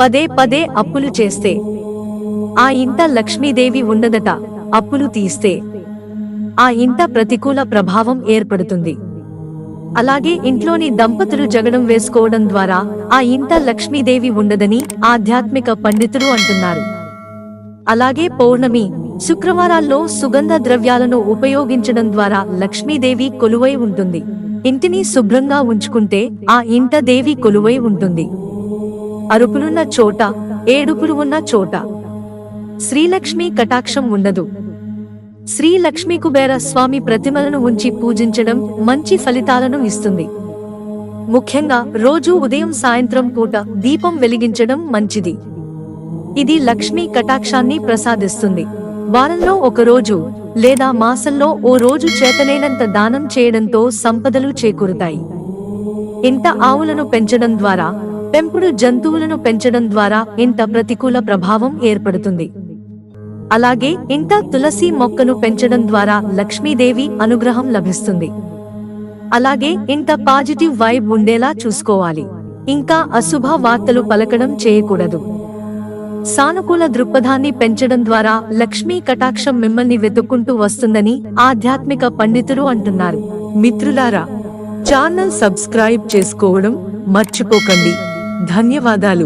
పదే పదే అప్పులు చేస్తే. ఆ ఇంట లక్ష్మీదేవి ఉండదట అప్పులు తీస్తే. ఆ ఇంట ప్రతికూల ప్రభావం ఏర్పడుతుంది. అలాగే ఇంట్లోని దంపతులు జగడం వేసుకోవడం ద్వారా ఆ ఇంట లక్ష్మీదేవి ఉండదని ఆధ్యాత్మిక పండితులు అంటున్నారు. అలాగే పౌర్ణమి శుక్రవారాల్లో సుగంధ ద్రవ్యాలను ఉపయోగించడం ద్వారా లక్ష్మీదేవి కొలువై ఉంటుంది. ఇంటిని శుభ్రంగా ఉంచుకుంటే ఆ ఇంట దేవి కొలువై ఉంటుంది. అరుపులున్న చోట ఏడుపులు ఉన్న చోట. శ్రీలక్ష్మి కటాక్షం ఉండదు శ్రీలక్ష్మి కుబేర స్వామి ప్రతిమలను ఉంచి పూజించడం మంచి ఫలితాలను ఇస్తుంది. ముఖ్యంగా రోజు ఉదయం సాయంత్రం పూట దీపం వెలిగించడం మంచిది. ఇది లక్ష్మీ కటాక్షాన్ని ప్రసాదిస్తుంది. వారంలో ఒక రోజు లేదా మాసంలో ఓ రోజు చేతనైనంత దానం చేయడంతో సంపదలు చేకూరుతాయి. ఇంత ఆవులను పెంచడం ద్వారా పెంపుడు జంతువులను పెంచడం ద్వారా ఇంత ప్రతికూల ప్రభావం ఏర్పడుతుంది. అలాగే ఇంత తులసి మొక్కను పెంచడం ద్వారా లక్ష్మీదేవి అనుగ్రహం లభిస్తుంది. అలాగే ఇంత పాజిటివ్ వైబ్ ఉండేలా చూసుకోవాలి. ఇంకా అశుభ వార్తలు పలకడం చేయకూడదు. సానుకూల దృక్పథాన్ని పెంచడం ద్వారా లక్ష్మీ కటాక్షం మిమ్మల్ని వెతుక్కుంటూ వస్తుందని ఆధ్యాత్మిక పండితులు అంటున్నారు. మిత్రులారా ఛానల్ సబ్స్క్రైబ్ చేసుకోవడం మర్చిపోకండి. ధన్యవాదాలు